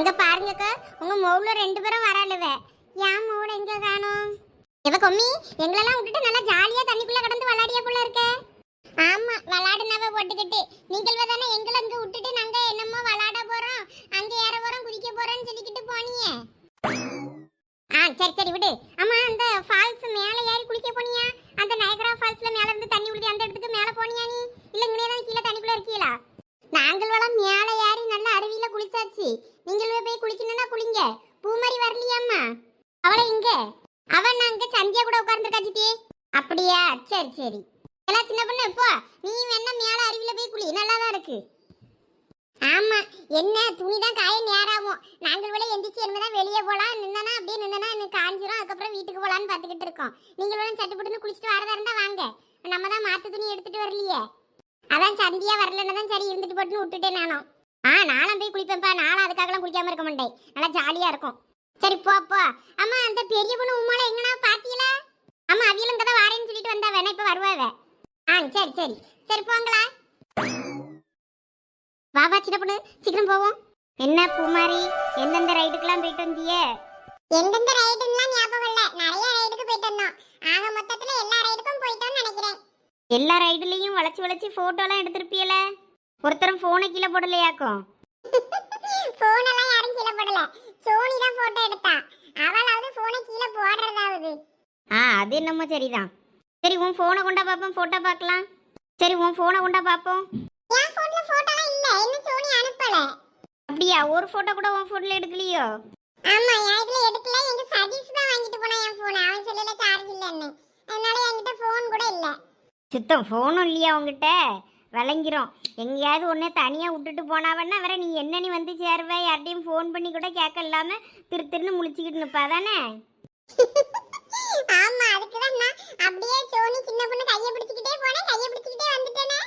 அங்க பாருங்கக்க உங்க மவுல ரெண்டு பேரும் வரலுவ ஏன் மவுல எங்க காணோம்? இவ கொம்மி எங்களெல்லாம் விட்டுட்டு நல்லா ஜாலியா தண்ணிக்குள்ள கடந்து விளையாடிய போல இருக்க. ஆமா விளையாடுனவ போட்டுக்கிட்டு. நீங்கள் தானே எங்களை இங்க விட்டுட்டு நாங்க என்னமோ விளையாட போறோம். அங்க ஏற போறோம் குதிக்க போறோம்னு சொல்லிக்கிட்டு போனீங்க. ஆ சரி சரி விடு. ஆமா அந்த ஃபால்ஸ் மேல ஏறி குளிக்க போனியா? அந்த நயகரா ஃபால்ஸ்ல மேல இருந்து தண்ணி விழுது அந்த இடத்துக்கு மேல போனியா நீ? இல்ல இங்கே தான் கீழே தண்ணிக்குள்ள இருக்கீங்களா நாங்கள் வளம் மேல குளிச்சாச்சு. நீங்களும் போய் குளிக்கணும்னா குளிங்க. பூமாரி வரலையாம்மா. அவளை இங்க. அவன் அங்க சந்தியா கூட உட்கார்ந்துருக்கா சித்தி. அப்படியா? சரி சரி. எல்லாம் சின்ன பொண்ணு இப்போ நீ வேணா மேல அருவியில போய் குளி. நல்லா தான் இருக்கு. ஆமா. என்ன? துணி தான் காய நேராகும். நாங்கள் விட எந்திரிச்சு என்னதான் வெளியே போலாம். நின்னா அப்படியே நின்னா எனக்கு காஞ்சிரும். அதுக்கப்புறம் வீட்டுக்கு போலான்னு பார்த்துக்கிட்டு இருக்கோம். நீங்கள் விட சட்டு குளிச்சுட்டு வரதா இருந்தா வாங்க. நம்ம தான் மாற்று துணி எடுத்துட்டு வரலையே. அதான் சந்தியா வரலன்னு தான் சரி இருந்துட்டு போட்டுன்னு விட்டுட்டேன் நானும். ஆ நானும் போய் குளிப்பேன்ப்பா. நானும் அதுக்காகலாம் குளிக்காம இருக்க மாட்டேன். நல்லா ஜாலியா இருக்கும். சரி போ போ. அம்மா அந்த பெரிய பொண்ணு உமால எங்கனா பாத்தீங்களா ஆமா அவியலும் இங்க தான் வாரேன்னு சொல்லிட்டு வந்தா வேணா இப்ப வருவாவ ஆ சரி சரி. சரி போங்களா. வா வா சின்ன பொண்ணு. சீக்கிரம் போவோம். என்ன பூமாரி? எந்தெந்த ரைடுக்கெல்லாம் போயிட்டு வந்தியே? எந்தெந்த ரைடுலாம் ஞாபகம் இல்ல. நிறைய ரைடுக்கு போயிட்டு வந்தோம். ஆக மொத்தத்துல எல்லா ரைடுக்கும் போயிட்டோம்னு நினைக்கிறேன். எல்லா ரைடுலயும் வளைச்சு வளைச்சு போட்டோலாம் எடுத்திருப்பியல? ஒருத்தரும் போனை கீழே போடலையாக்கும் போனெல்லாம் யாரும் கீழே போடல. சோனி தான் போட்டோ எடுத்தா. அவளாவது போனை கீழே போடுறதாவது. ஆ அது என்னமோ சரிதான். சரி உன் போனை கொண்டா பாப்போம் போட்டோ பார்க்கலாம். சரி உன் போனை கொண்டா பாப்போம் என் போன்ல போட்டோலாம் இல்ல. இன்னும் சோனி அனுப்பல? அப்படியா? ஒரு போட்டோ கூட உன் போன்ல எடுக்கலையோ? ஆமா என் இதுல எடுக்கல. எங்க சதீஷ் தான் வாங்கிட்டு போனா என் போன் அவன் சொல்லல சார்ஜ் இல்லன்னு. அதனால என்கிட்ட போன் கூட இல்ல. சுத்தம் ஃபோனும் இல்லையா உங்ககிட்ட விளங்கிரும் எங்கேயாவது ஒன்றே தனியாக விட்டுட்டு போனாவன்னா வேற நீ என்ன நீ வந்து சேருவ. யார்ட்டையும் ஃபோன் பண்ணி கூட கேட்க இல்லாம திரு திருன்னு முழிச்சுக்கிட்டு நிப்பா தானே? ஆமா அதுக்கு தான் நான் அப்படியே சோனி சின்ன பொண்ணு கையை பிடிச்சிக்கிட்டே போனேன். கையை பிடிச்சிக்கிட்டே வந்துட்டேனே.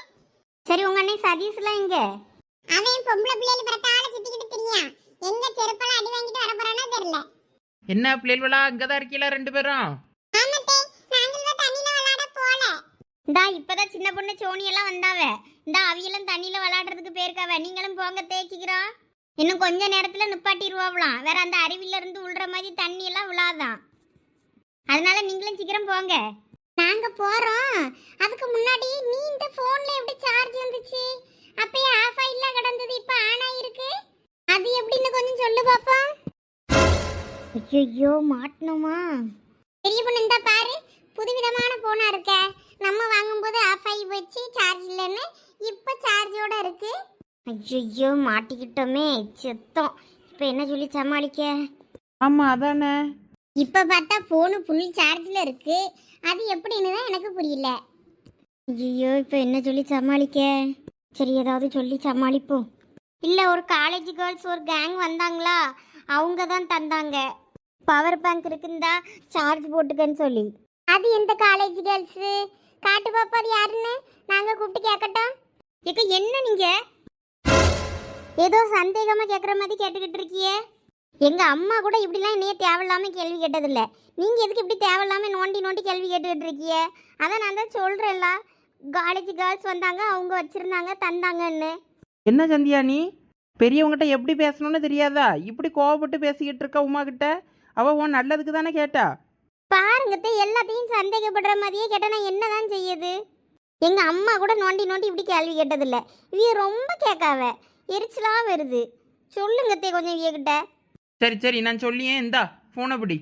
சரி உங்க அண்ணன் சதீஷ்லாம் எங்க? அவன் பொம்பளை பிள்ளைகள் பிரத்தால சுத்திக்கிட்டு திரியான் எங்க செருப்பெல்லாம் அடி வாங்கிட்டு வர போறானோ தெரியல. என்ன பிள்ளைகளா இங்கே தான் இருக்கீங்களா ரெண்டு பேரும்? இந்தா இப்பதான் சின்ன பொண்ணு சோனி எல்லாம் வந்தாவ. இந்த அவியெல்லாம் தண்ணியில விளையாடுறதுக்கு போயிருக்காவ. நீங்களும் போங்க தேய்ச்சிக்கிறோம். இன்னும் கொஞ்ச நேரத்துல நிப்பாட்டிடுவாங்களாம் வேற அந்த அருவில இருந்து உள்ற மாதிரி தண்ணி எல்லாம் விழாதான் அதனால நீங்களும் சீக்கிரம் போங்க. நாங்க போறோம். அதுக்கு முன்னாடி நீ இந்த போன்ல எப்படி சார்ஜ் வந்துச்சு? அப்பயே ஆஃப் ஆயில கிடந்தது இப்ப ஆன் ஆயிருக்கு. அது எப்படின்னு கொஞ்சம் சொல்லு பாப்போம். ஐயோ மாட்டணுமா பெரிய பொண்ணு இந்த பாரு. புதுவிதமான போனா இருக்க. நம்ம வாங்கும்போது ஆஃப் ஆகி போச்சு சார்ஜ் இல்லைன்னு இப்போ சார்ஜோட இருக்கு. ஐயோ மாட்டிக்கிட்டோமே செத்தோம். இப்போ என்ன சொல்லி சமாளிக்க? ஆமாம் அதானே. இப்போ பார்த்தா ஃபோனு ஃபுல் சார்ஜில் இருக்கு. அது எப்படின்னு தான் எனக்கு புரியல. ஐயோ இப்போ என்ன சொல்லி சமாளிக்க? சரி ஏதாவது சொல்லி சமாளிப்போம். இல்லை ஒரு காலேஜ் கேர்ள்ஸ் ஒரு கேங் வந்தாங்களா? அவங்க தான் தந்தாங்க. பவர் பேங்க் இருக்குந்தா சார்ஜ் போட்டுக்கன்னு சொல்லி. அது எந்த காலேஜ் கேர்ள்ஸு காட்டு பாப்பா அது யாருன்னு நாங்கள் கூப்பிட்டு கேட்கட்டோம் ஏக்க என்ன நீங்கள் ஏதோ சந்தேகமாக கேட்குற மாதிரி கேட்டுக்கிட்டு இருக்கியே எங்க அம்மா கூட இப்படிலாம் என்னைய தேவையில்லாம கேள்வி கேட்டதில்ல. நீங்க எதுக்கு இப்படி தேவையில்லாம நோண்டி நோண்டி கேள்வி கேட்டுக்கிட்டு இருக்கீங்க? அதான் நான் தான் சொல்றேன்ல. காலேஜ் கேர்ள்ஸ் வந்தாங்க அவங்க வச்சிருந்தாங்க தந்தாங்கன்னு. என்ன சந்தியா நீ? பெரியவங்ககிட்ட எப்படி பேசணும்னு தெரியாதா? இப்படி கோவப்பட்டு பேசிக்கிட்டு இருக்க உமா கிட்ட அவ உன் நல்லதுக்கு தானே கேட்டா? பாருங்கத்த எல்லாத்தையும் சந்தேகப்படுற மாதிரியே கேட்டால் நான் என்னதான் செய்யுது எங்கள் அம்மா கூட நோண்டி நோண்டி இப்படி கேள்வி கேட்டதில்ல. இவ ரொம்ப கேட்காவ எரிச்சலா வருது. சொல்லுங்கத்தே கொஞ்சம் இவகிட்ட சரி சரி நான் சொல்லியே இந்தா ஃபோனை பிடி.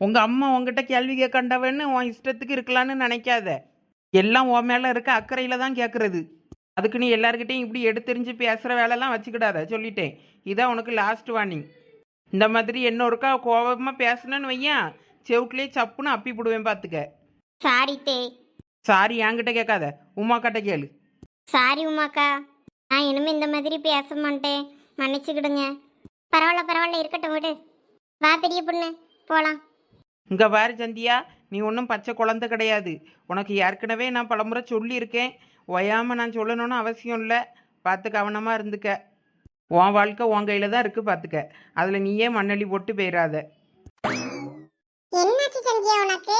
உங்கள் அம்மா உங்ககிட்ட கேள்வி கேட்கண்டவன்னு உன் இஷ்டத்துக்கு இருக்கலான்னு நினைக்காத. எல்லாம் உன் மேலே இருக்க அக்கறையில் தான் கேட்குறது அதுக்கு நீ எல்லாருக்கிட்டையும் இப்படி எடுத்தெறிஞ்சு பேசுகிற வேலைலாம் வச்சுக்கிடாத. சொல்லிட்டேன். இதான் உனக்கு லாஸ்ட் வார்னிங் இந்த மாதிரி இன்னொருக்கா கோபமாக பேசணும்னு வையன். செவுட்லேயே சப்புன்னு அப்பி போடுவேன் பார்த்துக்க சாரி தே. சாரி என்கிட்ட கேட்காத. உமா கிட்ட கேளு. சாரி உமாக்கா. நான் இனிமே இந்த மாதிரி பேச மாட்டேன். மன்னிச்சுக்கிடுங்க. பரவாயில்ல பரவாயில்ல இருக்கட்டும் விடு. வா பெரிய பொண்ணு. போலாம். இங்க பாரு சந்தியா நீ ஒன்றும் பச்சை குழந்தை கிடையாது. உனக்கு ஏற்கனவே நான் பலமுறை சொல்லியிருக்கேன். ஒயாம நான் சொல்லணும்னு அவசியம் இல்லை. பார்த்து கவனமாக இருந்துக்க. உன் வாழ்க்கை உன் கையில் தான் இருக்குது பார்த்துக்க அதில் நீயே மண்ணள்ளி போட்டு போயிடாத என்னாச்சு சந்தியா உனக்கு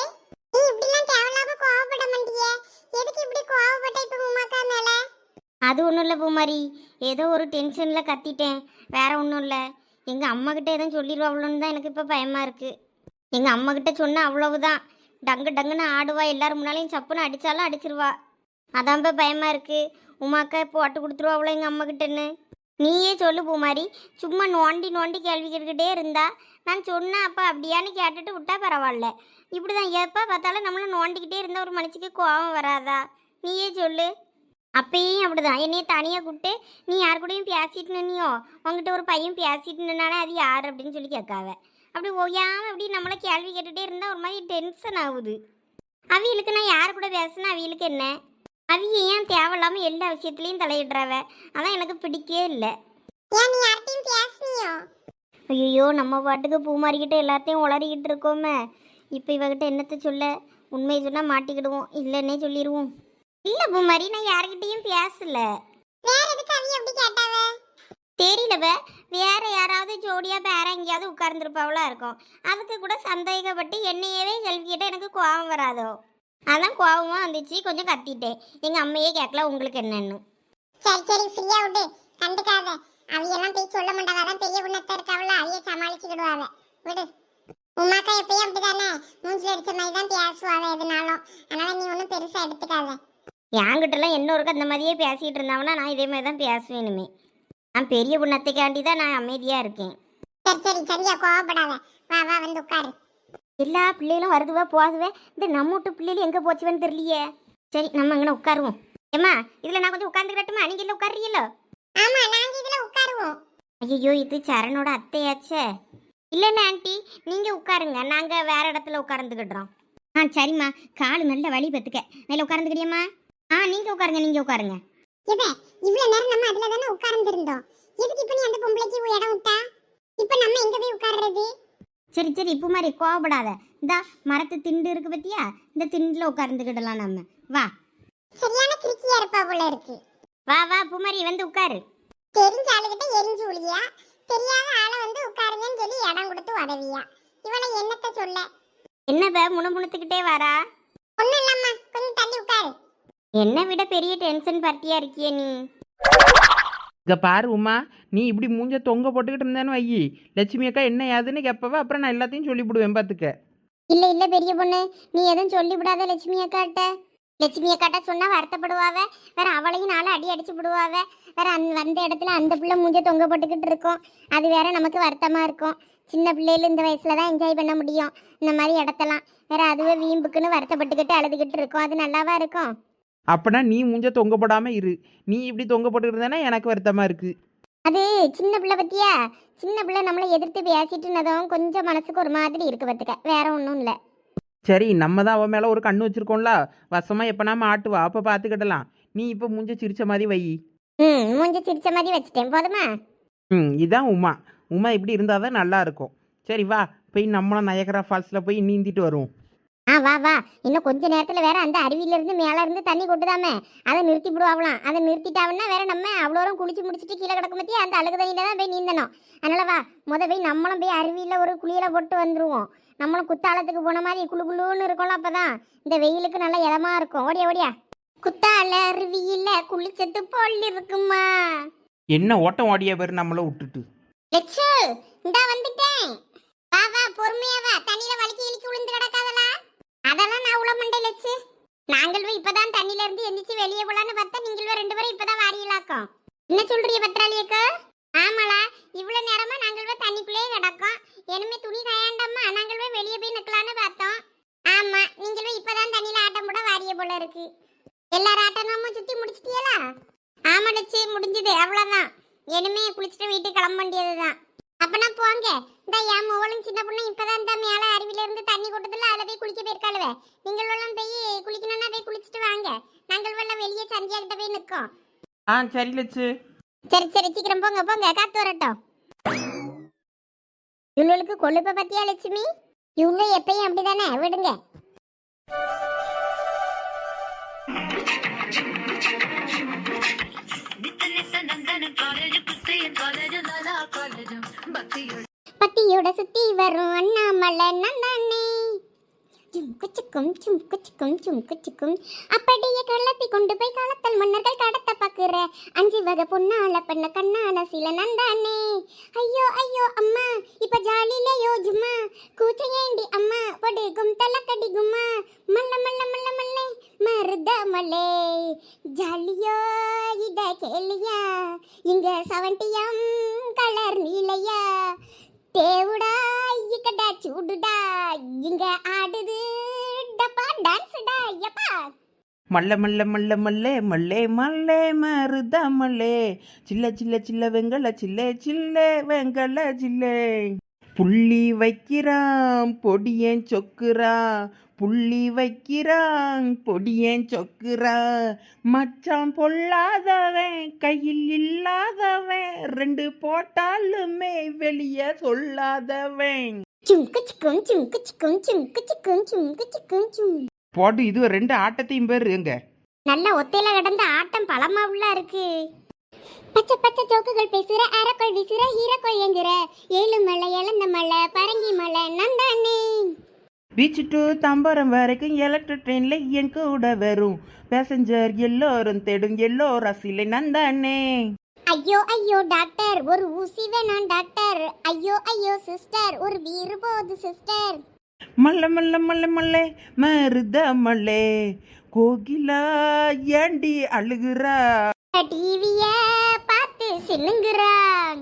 நீ இப்படிலாம் தேவையில்லாம கோவப்பட மாட்டியே எதுக்கு இப்படி கோவப்பட்ட இப்ப உமாக்கா மேல அது ஒன்றும் இல்லை பூமாரி ஏதோ ஒரு டென்ஷனில் கத்திட்டேன். வேற ஒன்றும் இல்லை. எங்கள் அம்மாக்கிட்ட எதுவும் சொல்லிடுவாங்களோன்னு தான் எனக்கு இப்போ பயமாக இருக்குது எங்கள் அம்மாக்கிட்ட சொன்னால் அவ்வளவுதான். டங்கு டங்குன்னு ஆடுவா. எல்லாரும் முன்னாலையும் சப்புன்னு அடித்தாலும் அடிச்சிருவா. அதான் இப்போ பயமாக இருக்குது உமாக்கா போட்டு கொடுத்துருவாங்களோ எங்கள் அம்மாக்கிட்டன்னு நீயே சொல்லு பூமாரி. சும்மா நோண்டி நோண்டி கேள்வி கேட்டுக்கிட்டே இருந்தா. நான் சொன்னேன் அப்போ அப்படியான்னு கேட்டுட்டு விட்டா பரவாயில்ல. இப்படி தான் எப்போ பார்த்தாலும் நம்மளும் நோண்டிக்கிட்டே இருந்தால் ஒரு மனுஷிக்கு கோபம் வராதா? நீயே சொல்லு. அப்பயும் அப்படிதான். என்னைய தனியாக கூப்பிட்டு நீ யார் கூடயும் பேசிட்டு நின்னியோ? உங்ககிட்ட ஒரு பையன் பேசிட்டு நின்னாலே அது யார்? அப்படின்னு சொல்லி கேட்காவ அப்படி ஓயாம அப்படி நம்மளை கேள்வி கேட்டுட்டே இருந்தால் ஒரு மாதிரி டென்ஷன் ஆகுது. அவிகளுக்கு நான் யார் கூட பேசுனா அவிகளுக்கு என்ன? அவிய ஏன் தேவையில்லாம எல்லா விஷயத்துலயும் தலையிடுறாவ? அதான் எனக்கு பிடிக்கவே இல்லை. ஐயோ நம்ம பாட்டுக்கு பூமாரிக்கிட்ட எல்லாத்தையும் உளறிக்கிட்டு இருக்கோமே. இப்போ இவகிட்ட என்னத்தை சொல்ல? உண்மையை சொன்னால் மாட்டிக்கிடுவோம். இல்லைன்னே சொல்லிடுவோம் இல்லை பூமாரி நான் யார்கிட்டயும் பேசல. வேற எதுக்கு அவி அப்படி கேட்டாவ? தெரியலவ. வேற யாராவது ஜோடியா பேர எங்கேயாவது உட்கார்ந்துருப்பாவளா இருக்கும். அதுக்கு கூட சந்தேகப்பட்டு என்னையவே செல்விக்கிட்ட எனக்கு கோபம் வராதோ? அதான் கோபமா வந்துச்சு. கொஞ்சம் கத்திட்டேன். எங்க அம்மையே கேட்கல உங்களுக்கு என்னன்னு. சரி சரி ஃப்ரீயா விடு. கண்டுக்காத. அவியெல்லாம் போய் சொல்ல மாட்டாவ. அதான் பெரிய புண்ணத்தை இருக்காவல அவிய சமாளிச்சுக்கிடுவாவ. விடு. உமாக்கா எப்பயும் அப்படிதானே? மூஞ்சில அடிச்ச மாதிரி தான் பேசுவாவ எதுனாலும். அதனால நீ ஒன்றும் பெருசா எடுத்துக்காத. என்கிட்டலாம் இன்னொருக்கு அந்த மாதிரியே பேசிட்டு இருந்தாங்கன்னா நான் இதே மாதிரி தான் பேசுவேனுமே நான் பெரிய புண்ணத்தைக்காண்டி தான் நான் அமைதியாக இருக்கேன். சரி சரி சரியா கோவப்படாத. வா வா வந்து உட்காரு. எல்லா பிள்ளைகளும் வருதுவா போகுதுவே. இந்த நம்ம வீட்டு பிள்ளைகள் எங்கே போச்சுவேன்னு தெரியலையே. சரி நம்ம இங்கே உட்காருவோம். ஏம்மா இதில் நான் கொஞ்சம் உட்காந்துக்கிட்டட்டுமா நீங்கள் இல்லை உட்காருறீங்களோ? ஆமா நாங்க இதுல உட்காருவோம். ஐயோ இது சரணோட அத்தையாச்சே. இல்லைண்ணே ஆண்டி நீங்கள் உட்காருங்க. நாங்கள் வேற இடத்துல உட்கார்ந்துக்கிடுறோம். ஆ சரிம்மா. காலு நல்ல வழி பத்துக்க மேலே உட்கார்ந்துக்கிறியம்மா ஆ நீங்கள் உட்காருங்க நீங்கள் உட்காருங்க. இவ இவ்வளவு நேரம் நம்ம அதுல தானே உட்கார்ந்து இருந்தோம் எதுக்கு இப்ப நீ அந்த பொம்பளைக்கு இடம் விட்டா? இப்ப நம்ம எங்க போய் உட்கார்றது? சரி சரி இப்போ மாதிரி கோவப்படாத. இந்தா மரத்து திண்டு இருக்கு பத்தியா? இந்த திண்டில் உட்கார்ந்துக்கிடலாம் நம்ம. வா. சரியான கிறுக்கியா இருப்பா போல இருக்கு. வா வா பூமாரி வந்து உட்காரு. தெரிஞ்ச ஆளுகிட்ட எரிஞ்சு உளியா தெரியாத ஆளை வந்து உட்காருங்கன்னு சொல்லி இடம் கொடுத்து உதவியா? இவளை என்னத்த சொல்ல? என்னப்ப முணுமுணுத்துக்கிட்டே வரா? ஒண்ணும் இல்லம்மா கொஞ்சம் தள்ளி உட்காரு. என்னை விட பெரிய டென்ஷன் பார்ட்டியா இருக்கியே நீ? இங்க பாரு உமா நீ இப்படி மூஞ்ச தொங்க போட்டுக்கிட்டு இருந்தேன்னு வையி. லட்சுமி அக்கா என்ன ஏதுன்னு கேட்பவ அப்புறம் நான் எல்லாத்தையும் சொல்லிவிடுவேன் பார்த்துக்க இல்ல இல்ல பெரிய பொண்ணு நீ எதுவும் சொல்லிவிடாத லட்சுமி அக்காட்ட. லட்சுமி அக்காட்ட சொன்னா வருத்தப்படுவாவ வேற அவளையும் நாளை அடி அடிச்சு விடுவாவ. வேற அந்த வந்த இடத்துல அந்த பிள்ளை மூஞ்ச தொங்க போட்டுக்கிட்டு இருக்கும். அது வேற நமக்கு வருத்தமா இருக்கும். சின்ன பிள்ளைகள் இந்த வயசுல தான் என்ஜாய் பண்ண முடியும். இந்த மாதிரி இடத்தெல்லாம். வேற அதுவே வீம்புக்குன்னு வருத்தப்பட்டுக்கிட்டு அழுதுகிட்டு இருக்கும். அது நல்லாவா இருக்கும்? அப்பனா நீ மூஞ்ச தொங்க போடாம இரு. நீ இப்படி தொங்க போட்டுக்கிட்டு இருந்தேன்னா எனக்கு வருத்தமா இருக்கு. அது சின்ன பிள்ளை பத்தியா? சின்ன பிள்ளை நம்மளை எதிர்த்து பேசிட்டுனதும் கொஞ்சம் மனசுக்கு ஒரு மாதிரி இருக்கு பத்துக்க. வேற ஒன்றும் இல்லை. சரி நம்ம தான் அவன் மேல ஒரு கண்ணு வச்சிருக்கோம்ல. வசமா எப்பனா மாட்டுவா அப்ப பாத்துக்கிடலாம். நீ இப்ப மூஞ்ச சிரிச்ச மாதிரி வை. ம் மூஞ்ச சிரிச்ச மாதிரி வச்சுட்டேன். போதுமா? ம் இதான் உமா. உமா இப்படி இருந்தாதான் நல்லா இருக்கும். சரி வா. போய் நம்மளும் நயகரா ஃபால்ஸ்ல போய் நீந்திட்டு வருவோம். ஆ வா வா. இன்னும் கொஞ்ச நேரத்துல வேற அந்த அருவியில இருந்து மேல இருந்து தண்ணி கொட்டுதாமே. அதை நிறுத்தி விடுவாங்களாம் அதை நிறுத்திட்டாங்கன்னா வேற நம்ம அவ்வளோ தூரம் குளிச்சு முடிச்சிட்டு கீழே கிடக்கும் பத்தி அந்த அழுகு தண்ணியில தான் போய் நீந்தணும். அதனால வா முத போய் நம்மளும் போய் அருவியில ஒரு குளியல போட்டு வந்துருவோம். நம்மளும் குத்தாலத்துக்கு போன மாதிரி குளு குளுன்னு இருக்கும்ல அப்பதான். இந்த வெயிலுக்கு நல்லா இதமா இருக்கும். ஓடியா ஓடியா. குத்தால அருவியில குளிச்சது போல் இருக்குமா? என்ன ஓட்டம் ஓடிய பேர் நம்மள விட்டுட்டு. லட்சு இந்தா வந்துட்டேன். வா வா பொறுமையா வா. தண்ணியில வலிக்கி இழுக்கி விழுந்து கிடக்காதலா அதெல்லாம் நான் உள்ள மண்டை லட்சு நாங்களும் இப்பதான் தண்ணியில இருந்து எந்திரிச்சு வெளியே போலான்னு பார்த்தா நீங்களும் ரெண்டு பேரும் இப்பதான் வாரியலாக்கும் என்ன சொல்றீங்க பத்ராளியக்கா ஆமாளா இவ்வளவு நேரமா நாங்கள் தண்ணிக்குள்ளேயே கிடக்கோம். இனிமே துணி காயாண்டாமா? நாங்கள் வெளியே போய் நிக்கலான்னு பார்த்தோம். ஆமா நீங்களும் இப்பதான் தண்ணியில ஆட்டம் போட வாரிய போல இருக்கு. எல்லாரும் ஆட்டமும் சுத்தி முடிச்சிட்டியலா? ஆமா லட்சு முடிஞ்சது அவ்வளவுதான். இனிமே குளிச்சுட்டு வீட்டுக்கு கிளம்ப வேண்டியதுதான். அப்பனா போங்க. இந்த என் மோளும் சின்ன பொண்ணு இப்பதான் இந்த மேல அருவில இருந்து தண்ணி கொட்டதுல அதுல போய் குளிக்க போயிருக்காளுவே. நீங்கள் எல்லாம் போய் குளிக்கணும்னா போய் குளிச்சுட்டு வாங்க. நாங்கள் வெள்ளம் வெளியே சந்தியா கிட்ட போய் நிக்கோம் ஆ சரி லட்சு சரி சரி சீக்கிரம் போங்க போங்க காத்து வரட்டும். இவளுக்கு கொழுப்ப பத்தியா லட்சுமி இவங்க எப்பயும் அப்படிதானே? விடுங்க. நித்த நித்த நந்தன காலேஜ் புத்தையன் காலேஜ் லாலா காலேஜும் பக்தியோட பத்தியோட சுத்தி வரும் அண்ணாமலை நந்தானே. சும்கு சிக்கும் சும்கு சிக்கும் சும்கு அப்படியே கலப்பி கொண்டு போய் காலத்தல் மன்னர்கள் கடத்த பாக்குற அஞ்சு வகை பொண்ணால பண்ண கண்ணால சில நந்தானே. ஐயோ ஐயோ அம்மா இப்ப ஜாலியில யோஜுமா. கூச்ச ஏண்டி அம்மா படுகும் தலக்கடி கும்மா மல்ல மல்ல மல்ல மல்ல மருத மல்லே ஜாலியோ இத கேளியா. இங்க செவன்டியம் கலர் நீலையா. தேவுடா இக்கடா சூடுடா இங்க ஆடுது. டப்பா டான்ஸ்டா எப்பா மல்ல மல்ல மல்ல மல்லே மல்லே மல்லே மருத மல்லே. சில்ல சில்ல சில்ல வெங்கல சில்லே சில்லே வெங்கல சில்லே. புள்ளி வைக்கிறான் பொடியன் சொக்குறான் புள்ளி வைக்கிறான் பொடியேன் சொக்குறான் மச்சான் பொல்லாதவன் கையில் இல்லாதவன் ரெண்டு போட்டாலுமே வெளியே சொல்லாதவன். போட்டு இது ரெண்டு ஆட்டத்தையும் பேர் எங்க நல்ல ஒத்தையில கிடந்த ஆட்டம் பழமா உள்ள இருக்கு. பச்சை பச்சை ஜோக்குகள் பேசுற அரைக்கோள் வீசுற ஹீரக்கோள் எங்குற ஏழு மலை இழந்த மலை பரங்கி மலை நந்தானே. பீச் டு தாம்பரம் வரைக்கும் எலக்ட்ரிக் ட்ரெயின்ல என் கூட வரும். பேசஞ்சர் எல்லோரும் தேடும் எல்லோ ரசிலை நந்தானே. ஐயோ ஐயோ டாக்டர் ஒரு ஊசி வேணாம் டாக்டர். ஐயோ ஐயோ சிஸ்டர் ஒரு வீறு போகுது சிஸ்டர். மல்ல மல்ல மல்ல மல்லே மருத மல்லே. கோகிலா ஏண்டி அழுகுறா? டிவிய பார்த்து சின்னுங்கிறான்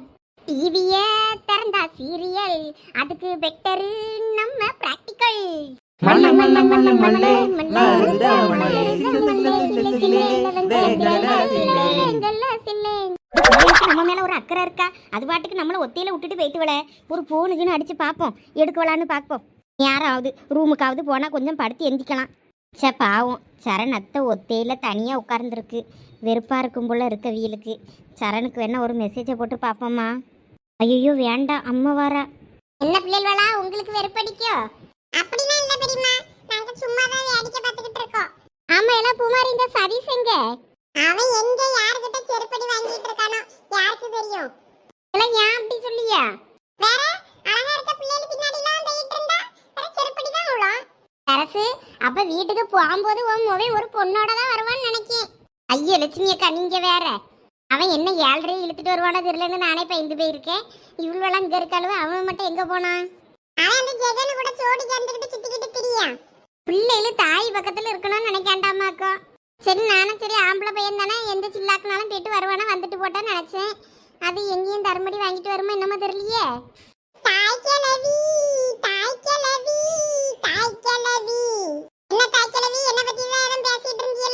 டிவிய திறந்தா சீரியல் அதுக்கு பெட்டரு நம்ம பிராக்டிக்கல் நம்ம மேல ஒரு அக்கறை இருக்கா அது பாட்டுக்கு நம்மள ஒத்தையில விட்டுட்டு போயிட்டு விட ஒரு போனுக்குன்னு அடிச்சு பார்ப்போம் எடுக்கலான்னு பார்ப்போம் யாராவது ரூமுக்காவது போனா கொஞ்சம் படுத்து எந்திக்கலாம் சே பாவம் சரண் அத்தை ஒத்தையில தனியா உட்கார்ந்துருக்கு வெறுப்பா இருக்கும் போல இருக்க வீலுக்கு சரணுக்கு வேணா ஒரு மெசேஜை போட்டு பார்ப்போமா ஐயோ வேண்டாம் அம்மா வரா. என்ன பிள்ளைகளா உங்களுக்கு வெறுப்படிக்கோ? அப்படிலாம் இல்ல பெரியம்மா. நாங்க சும்மா தான் வேடிக்கை பார்த்துக்கிட்டு இருக்கோம். ஆமா எல்லாம் பூமாரி இந்த சதீஷ் எங்க? அவன் எங்க யார்கிட்ட செருப்படி வாங்கிட்டு இருக்கானோ யாருக்கு தெரியும்? எல்லாம் ஏன் அப்படி சொல்லியா? வேற அழகா இருக்க பிள்ளைகள் பின்னாடி எல்லாம் போயிட்டு இருந்தா வேற செருப்படி தான் விழும் அரசு அப்ப வீட்டுக்கு போகும்போது உன் முறை ஒரு பொண்ணோட தான் வருவான்னு நினைக்கேன். ஐயா லட்சுமி அக்கா நீங்க வேற. அவன் என்ன ஏழரை இழுத்துட்டு வருவானோ தெரியலன்னு நானே பயந்து போயிருக்கேன். இவ்வளவு இங்க இருக்காளுவ அவன் மட்டும் எங்க போனான்? அவன் அந்த ஜெகன் கூட சோடி சேர்ந்துக்கிட்டு சுத்திக்கிட்டு திரியான் பிள்ளைகள் தாய் பக்கத்துல இருக்கணும்னு நினைக்காண்டாமாக்கோ சரி நானும் சரி ஆம்பளை பையன் தானே எந்த சில்லாக்குனாலும் போயிட்டு வருவானா வந்துட்டு போட்டான்னு நினைச்சேன். அது எங்கேயும் தருமடி வாங்கிட்டு வருமா என்னமோ தெரியலையே. தாய் கிழவி தாய் கிழவி தாய் கிழவி என்ன தாய் கிழவி என்ன பத்தி வேற பேசிட்டு இருந்தீங்களா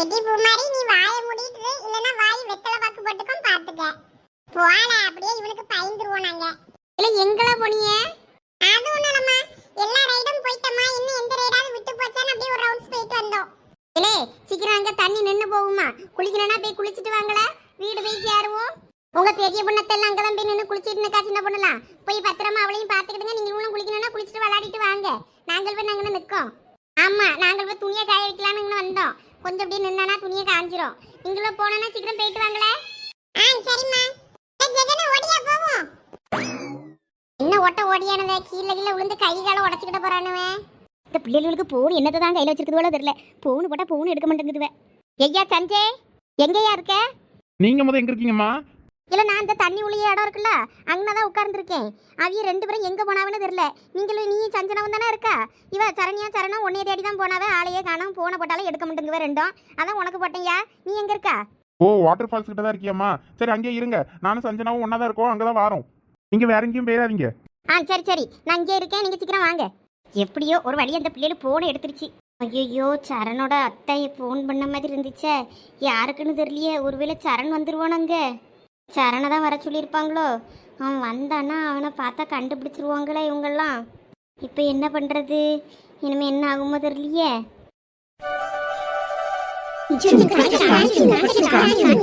பெட்டி பூமாரி நீ வாயை மூடிட்டு இரு, இல்லனா வாய் வெத்தலை பாக்கு போட்டுக்கும் பாத்துக்க. போல அப்படியே இவனுக்கு பயந்துருவோம் நாங்க. இல்ல எங்களா போனியே அது ஒண்ணும் எல்லா ரைடும் போயிட்டோமா இன்னும் எந்த ரைடாவது விட்டு போச்சான்னு அப்படியே ஒரு ரவுண்ட்ஸ் போயிட்டு வந்தோம். இல்லே சீக்கிரம் அங்க தண்ணி நின்னு போகுமா? குளிக்கணும்னா போய் குளிச்சுட்டு வாங்களா. வீடு போய் சேருவோம். உங்க பெரிய பொண்ணத்தெல்லாம் அங்கதான் போய் நின்று குளிச்சிட்டு இருக்கா சின்ன பொண்ணுலாம்? போய் பத்திரமா அவளையும் பாத்துக்கிடுங்க. நீங்களும் குளிக்கணும்னா குளிச்சுட்டு விளையாடிட்டு வாங்க. நாங்கள் போய் நாங்க நிக்கோம். ஆமா நாங்கள் போய் துணியை காய வைக்கலாம்னு இங்க வந்தோம். கொஞ்சம் அப்படியே நின்னானா துணியை காஞ்சிரும். நீங்களும் போனா சீக்கிரம் போயிட்டு வாங்களே. ஆ சரிம்மா. ஜெகனு ஓடியா போவோம். என்ன ஓட்ட ஓடியானவே கீழே கீழே விழுந்து கை காலை உடச்சிக்கிட்ட போறானுவே. இந்த பிள்ளைகளுக்கு போன் என்னத்தை தான் கையில் வச்சிருக்குது தெரியல. போன் போட்டால் போன் எடுக்க மாட்டேங்குதுவே. ஐயா சஞ்சய் எங்கேயா இருக்க? நீங்க முத எங்க இருக்கீங்கம்மா? இல்லை நான் இந்த தண்ணி உளிய இடம் இருக்குல்ல அங்கே தான் உட்கார்ந்துருக்கேன். அவிய ரெண்டு பேரும் எங்கே போனாவன்னு தெரியல. நீங்களும் நீ சஞ்சனவும் தானே இருக்கா? இவ சரணியா சரணம் உன்னைய தேடி தான் போனாவே ஆளையே காணோம் போனை போட்டாலும் எடுக்க மாட்டேங்குவே ரெண்டும். அதான் உனக்கு போட்டேன்யா நீ எங்கே இருக்கா? ஓ வாட்டர் ஃபால்ஸ் கிட்ட தான் இருக்கியாம்மா. சரி அங்கேயே இருங்க. நானும் சஞ்சனாவும் ஒன்றா தான் இருக்கோம் அங்கே தான் வரோம். நீங்க வேற எங்கேயும் போயிடாதீங்க. ஆ சரி சரி. நான் இங்கே இருக்கேன் நீங்கள் சீக்கிரம் வாங்க. எப்படியோ ஒரு வழி அந்த பிள்ளைகள் போனை எடுத்துருச்சு. ஐயோ சரணோட அத்தை ஃபோன் பண்ண மாதிரி இருந்துச்சே. யாருக்குன்னு தெரியலையே ஒருவேளை சரண் வந்துருவானாங்க. சரணை தான் வர சொல்லியிருப்பாங்களோ? அவன் வந்தானா அவனை பார்த்தா கண்டுபிடிச்சிருவாங்களே இவங்கெல்லாம். இப்போ என்ன பண்ணுறது இனிமேல் என்ன ஆகுமோ தெரியலையே. காய்ச்சல்,